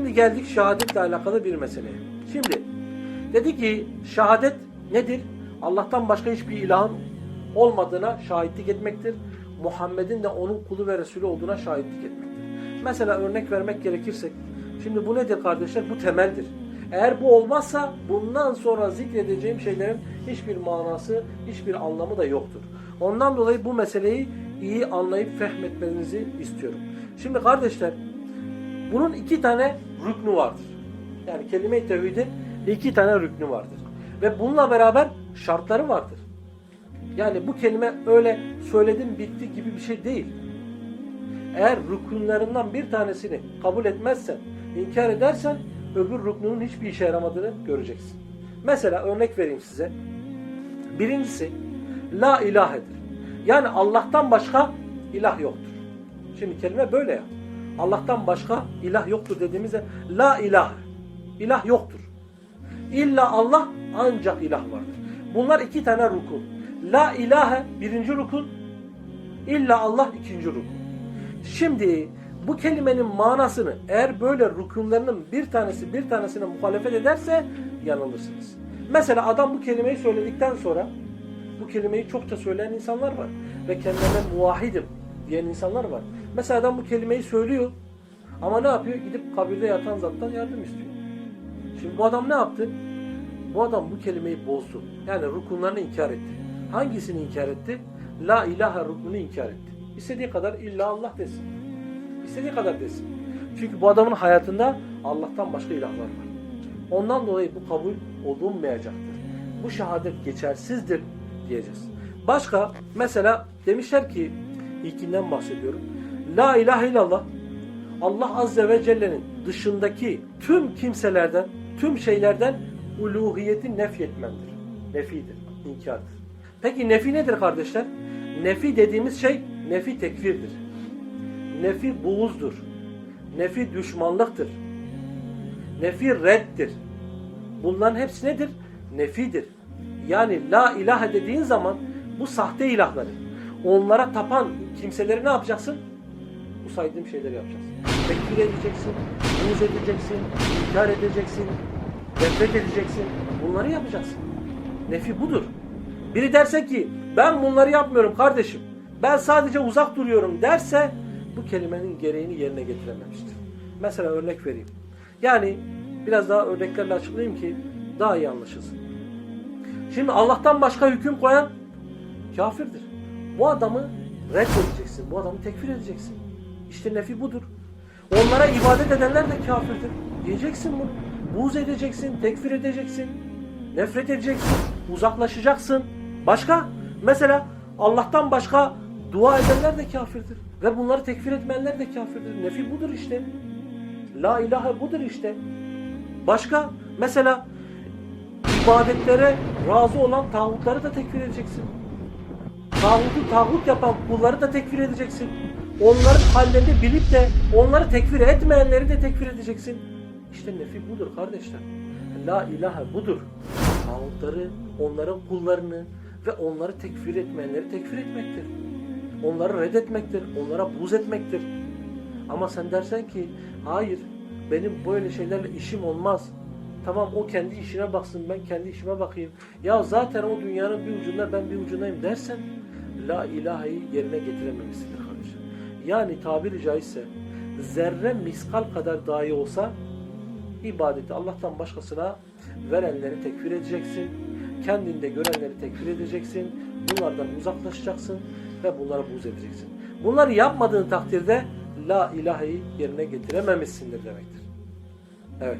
Şimdi geldik şehadetle alakalı bir meseleye. Şimdi dedi ki şehadet nedir? Allah'tan başka hiçbir ilahın olmadığına şahitlik etmektir. Muhammed'in de onun kulu ve Resulü olduğuna şahitlik etmektir. Mesela örnek vermek gerekirse, şimdi bu nedir kardeşler? Bu temeldir. Eğer bu olmazsa bundan sonra zikredeceğim şeylerin hiçbir manası, hiçbir anlamı da yoktur. Ondan dolayı bu meseleyi iyi anlayıp fehmetmenizi istiyorum. Şimdi kardeşler, bunun iki tane rüknü vardır. Yani kelime-i tevhidin iki tane rüknü vardır. Ve bununla beraber şartları vardır. Yani bu kelime öyle söyledim bitti gibi bir şey değil. Eğer rükünlerinden bir tanesini kabul etmezsen, inkar edersen öbür rüknünün hiçbir işe yaramadığını göreceksin. Mesela örnek vereyim size. Birincisi la ilahedir. Yani Allah'tan başka ilah yoktur. Şimdi kelime böyle ya. Allah'tan başka ilah yoktur dediğimizde la ilahe. İlah yoktur. İlla Allah ancak ilah vardır. Bunlar iki tane rukun. La ilahe birinci rukun. İlla Allah ikinci rukun. Şimdi bu kelimenin manasını eğer böyle rukunlarının bir tanesi bir tanesine muhalefet ederse yanılırsınız. Mesela adam bu kelimeyi söyledikten sonra bu kelimeyi çokça söyleyen insanlar var. Ve kendilerine muvahidim diyen insanlar var. Mesela adam bu kelimeyi söylüyor ama ne yapıyor? Gidip kabirde yatan zattan yardım istiyor. Şimdi bu adam ne yaptı? Bu adam bu kelimeyi bozdu. Yani rukunlarını inkar etti. Hangisini inkar etti? La ilahe rukununu inkar etti. İstediği kadar illa Allah desin. İstediği kadar desin. Çünkü bu adamın hayatında Allah'tan başka ilahlar var. Ondan dolayı bu kabul olunmayacaktır. Bu şehadet geçersizdir diyeceğiz. Başka mesela demişler ki ilkinden bahsediyorum. La ilahe illallah Allah Azze ve Celle'nin dışındaki tüm kimselerden, tüm şeylerden uluhiyeti nefyetmendir. Nefidir, inkardır. Peki nefi nedir kardeşler? Nefi dediğimiz şey nefi tekfirdir. Nefi buğuzdur. Nefi düşmanlıktır. Nefi reddir. Bunların hepsi nedir? Nefidir. Yani la ilahe dediğin zaman bu sahte ilahları, onlara tapan kimseleri ne yapacaksın? Saydığım şeyleri yapacaksın. Tekfir edeceksin, buğz edeceksin, inkar edeceksin, nefret edeceksin. Bunları yapacaksın. Nefi budur. Biri derse ki ben bunları yapmıyorum kardeşim. Ben sadece uzak duruyorum derse bu kelimenin gereğini yerine getirememiştir. Mesela örnek vereyim. Yani biraz daha örneklerle açıklayayım ki daha iyi anlaşılsın. Şimdi Allah'tan başka hüküm koyan kafirdir. Bu adamı reddedeceksin. Bu adamı tekfir edeceksin. İşte nefi budur. Onlara ibadet edenler de kafirdir. Diyeceksin bunu. Buğz edeceksin, tekfir edeceksin, nefret edeceksin, uzaklaşacaksın. Başka? Mesela Allah'tan başka dua edenler de kafirdir. Ve bunları tekfir etmeyenler de kafirdir. Nefi budur işte. La ilahe budur işte. Başka? Mesela ibadetlere razı olan tağutları da tekfir edeceksin. Tağutu tağut yapan kulları da tekfir edeceksin. Onların hallerini bilip de onları tekfir etmeyenleri de tekfir edeceksin. İşte nefi budur kardeşler. La ilahe budur. Tağutları, onların kullarını ve onları tekfir etmeyenleri tekfir etmektir. Onları reddetmektir. Onlara buz etmektir. Ama sen dersen ki hayır benim böyle şeylerle işim olmaz. Tamam o kendi işine baksın ben kendi işime bakayım. Ya zaten o dünyanın bir ucunda ben bir ucundayım dersen la ilaheyi yerine getirememişsindir kardeşim. Yani tabiri caizse zerre miskal kadar dahi olsa ibadeti Allah'tan başkasına verenleri tekfir edeceksin. Kendinde görenleri tekfir edeceksin. Bunlardan uzaklaşacaksın ve bunlara buz edeceksin. Bunları yapmadığın takdirde la ilaheyi yerine getirememişsindir demektir. Evet.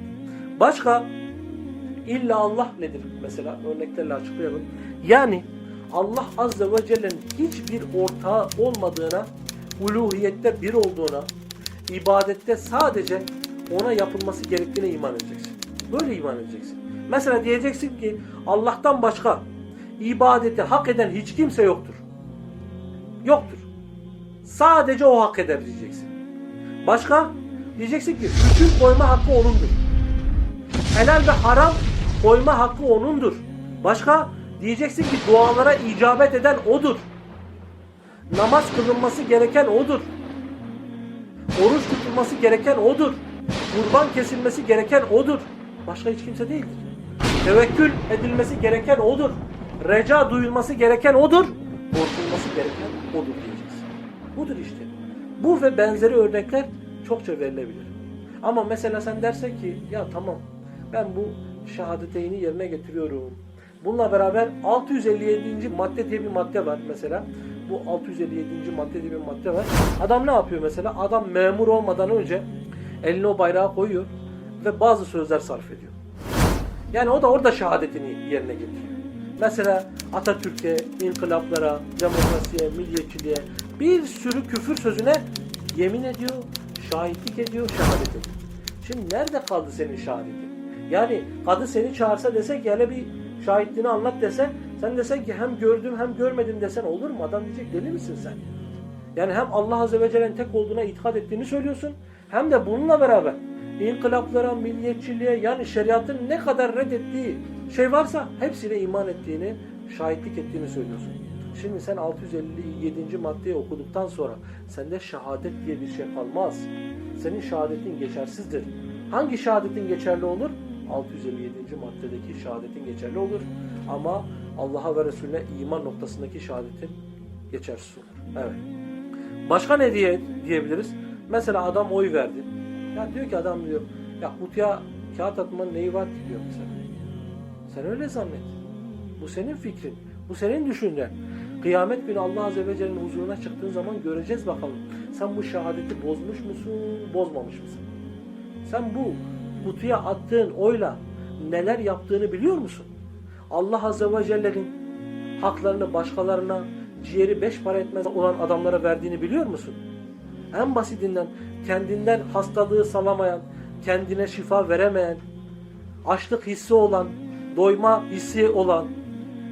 Başka illa Allah nedir mesela örneklerle açıklayalım. Yani Allah Azze ve Celle'nin hiçbir ortağı olmadığına, uluhiyette bir olduğuna, ibadette sadece ona yapılması gerektiğine iman edeceksin. Böyle iman edeceksin. Mesela diyeceksin ki Allah'tan başka ibadeti hak eden hiç kimse yoktur. Yoktur. Sadece o hak eder diyeceksin. Başka? Diyeceksin ki hüküm koyma hakkı onundur. Helal ve haram koyma hakkı onundur. Başka? Diyeceksin ki dualara icabet eden odur. Namaz kılınması gereken odur. Oruç tutulması gereken odur. Kurban kesilmesi gereken odur. Başka hiç kimse değildir. Tevekkül edilmesi gereken odur. Reca duyulması gereken odur. Korkulması gereken odur diyeceğiz. Budur işte. Bu ve benzeri örnekler çokça verilebilir. Ama mesela sen dersen ki ya tamam ben bu şehadeteyni yerine getiriyorum. Bununla beraber 657. madde diye bir madde var mesela. Bu 657. madde diye bir madde var. Adam ne yapıyor mesela? Adam memur olmadan önce eline o bayrağı koyuyor ve bazı sözler sarf ediyor. Yani o da orada şehadetini yerine getiriyor. Mesela Atatürk'e, inkılaplara, demokrasiye, milliyetçiliğe bir sürü küfür sözüne yemin ediyor, şahitlik ediyor, şehadet ediyor. Şimdi nerede kaldı senin şehadetin? Yani kadı seni çağırsa dese ki hele bir şahitliğini anlat dese sen desen ki hem gördüm hem görmedim desen olur mu? Adam diyecek deli misin sen? Yani hem Allah Azze ve Celle'nin tek olduğuna itikad ettiğini söylüyorsun hem de bununla beraber inkılaplara, milliyetçiliğe yani şeriatın ne kadar reddettiği şey varsa hepsine iman ettiğini, şahitlik ettiğini söylüyorsun. Şimdi sen 657. maddeyi okuduktan sonra sende şehadet diye bir şey kalmaz. Senin şehadetin geçersizdir. Hangi şehadetin geçerli olur? 657. maddedeki şehadetin geçerli olur. Ama Allah'a ve Resulüne iman noktasındaki şehadetin geçersiz olur. Evet. Başka ne diye diyebiliriz? Mesela adam oy verdi. Ya diyor ki adam diyor ya kutuya kağıt atmanın neyi var diyor mesela. Sen öyle zannet. Bu senin fikrin. Bu senin düşüncen. Kıyamet günü Allah Azze ve Celle'nin huzuruna çıktığın zaman göreceğiz bakalım. Sen bu şehadeti bozmuş musun, bozmamış mısın? Sen bu kutuya attığın oyla neler yaptığını biliyor musun? Allah Azze ve Celle'nin haklarını başkalarına ciğeri beş para etmez olan adamlara verdiğini biliyor musun? En basitinden kendinden hastalığı salamayan, kendine şifa veremeyen, açlık hissi olan, doyma hissi olan,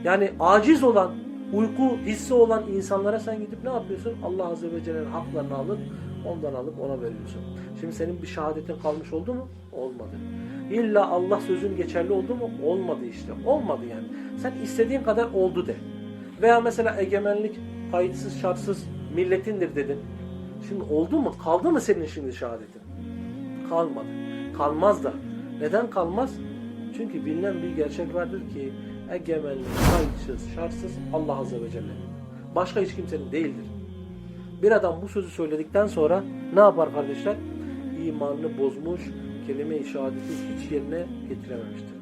yani aciz olan, uyku hissi olan insanlara sen gidip ne yapıyorsun? Allah Azze ve Celle'nin haklarını alıp ondan alıp ona veriyorsun. Şimdi senin bir şehadetin kalmış oldu mu? Olmadı. İlla Allah sözün geçerli oldu mu? Olmadı işte. Olmadı yani. Sen istediğin kadar oldu de. Veya mesela egemenlik kayıtsız şartsız milletindir dedin. Şimdi oldu mu? Kaldı mı senin şimdi şehadetin? Kalmadı. Kalmaz da. Neden kalmaz? Çünkü bilinen bir gerçek vardır ki egemenlik kayıtsız şartsız Allah Azze ve Celle. Başka hiç kimsenin değildir. Bir adam bu sözü söyledikten sonra ne yapar kardeşler? İmanını bozmuş, kelime-i şehadeti hiç yerine getirememiştir.